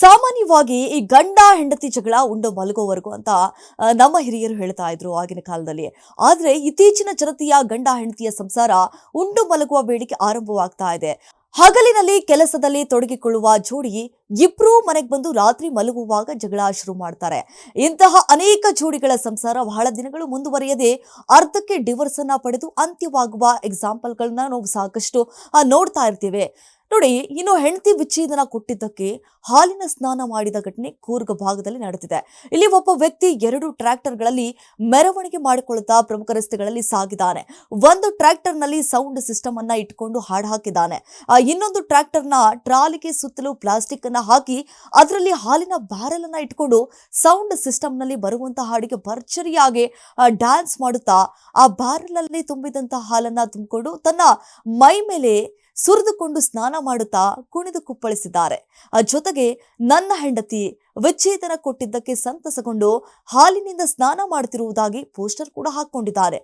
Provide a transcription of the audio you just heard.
ಸಾಮಾನ್ಯವಾಗಿ ಈ ಗಂಡ ಹೆಂಡತಿ ಜಗಳ ಉಂಡು ಮಲಗೋವರೆಗೂ ಅಂತ ನಮ್ಮ ಹಿರಿಯರು ಹೇಳ್ತಾ ಇದ್ರು ಆಗಿನ ಕಾಲದಲ್ಲಿ. ಆದ್ರೆ ಇತ್ತೀಚಿನ ಜನತೆಯ ಗಂಡ ಹೆಂಡತಿಯ ಸಂಸಾರ ಉಂಡು ಮಲಗುವ ಬೇಡಿಕೆ ಆರಂಭವಾಗ್ತಾ ಇದೆ. ಹಗಲಿನಲ್ಲಿ ಕೆಲಸದಲ್ಲಿ ತೊಡಗಿಕೊಳ್ಳುವ ಜೋಡಿ ಇಬ್ರೂ ಮನೆಗೆ ಬಂದು ರಾತ್ರಿ ಮಲಗುವಾಗ ಜಗಳ ಶುರು ಮಾಡ್ತಾರೆ. ಇಂತಹ ಅನೇಕ ಜೋಡಿಗಳ ಸಂಸಾರ ಬಹಳ ದಿನಗಳು ಮುಂದುವರಿಯದೆ ಅರ್ಧಕ್ಕೆ ಡಿವೋರ್ಸ್ ಅನ್ನ ಪಡೆದು ಅಂತ್ಯವಾಗುವ ಎಕ್ಸಾಂಪಲ್ಗಳನ್ನ ನಾವು ಸಾಕಷ್ಟು ನೋಡ್ತಾ ಇರ್ತೀವಿ. ನೋಡಿ, ಇನ್ನು ಹೆಂಡತಿ ವಿಚ್ಛೇದನ ಕೊಟ್ಟಿದ್ದಕ್ಕೆ ಹಾಲಿನ ಸ್ನಾನ ಮಾಡಿದ ಘಟನೆ ಕೂರ್ಗ ಭಾಗದಲ್ಲಿ ನಡೆದಿದೆ. ಇಲ್ಲಿ ಒಬ್ಬ ವ್ಯಕ್ತಿ ಎರಡು ಟ್ರ್ಯಾಕ್ಟರ್ಗಳಲ್ಲಿ ಮೆರವಣಿಗೆ ಮಾಡಿಕೊಳ್ಳುತ್ತಾ ಪ್ರಮುಖ ರಸ್ತೆಗಳಲ್ಲಿ ಸಾಗಿದ್ದಾನೆ. ಒಂದು ಟ್ರ್ಯಾಕ್ಟರ್ನಲ್ಲಿ ಸೌಂಡ್ ಸಿಸ್ಟಮ್ ಅನ್ನ ಇಟ್ಕೊಂಡು ಹಾಡು ಹಾಕಿದ್ದಾನೆ. ಇನ್ನೊಂದು ಟ್ರ್ಯಾಕ್ಟರ್ನ ಟ್ರಾಲಿಗೆ ಸುತ್ತಲೂ ಪ್ಲಾಸ್ಟಿಕ್ ಅನ್ನ ಹಾಕಿ ಅದರಲ್ಲಿ ಹಾಲಿನ ಬ್ಯಾರಲ್ ಅನ್ನ ಇಟ್ಕೊಂಡು ಸೌಂಡ್ ಸಿಸ್ಟಮ್ನಲ್ಲಿ ಬರುವಂತಹ ಹಾಡಿಗೆ ಭರ್ಜರಿಯಾಗಿ ಡ್ಯಾನ್ಸ್ ಮಾಡುತ್ತಾ ಆ ಬ್ಯಾರಲ್ ಅಲ್ಲಿ ತುಂಬಿದಂತಹ ಹಾಲನ್ನ ತುಂಬಿಕೊಂಡು ತನ್ನ ಮೈ ಮೇಲೆ ಸುರಿದುಕೊಂಡು ಸ್ನಾನ ಮಾಡುತ್ತಾ ಕುಣಿದು ಕುಪ್ಪಳಿಸಿದ್ದಾರೆ. ಆ ಜೊತೆಗೆ ನನ್ನ ಹೆಂಡತಿ ವಿಚ್ಛೇದನ ಕೊಟ್ಟಿದ್ದಕ್ಕೆ ಸಂತಸಗೊಂಡು ಹಾಲಿನಿಂದ ಸ್ನಾನ ಮಾಡುತ್ತಿರುವುದಾಗಿ ಪೋಸ್ಟರ್ ಕೂಡ ಹಾಕೊಂಡಿದ್ದಾರೆ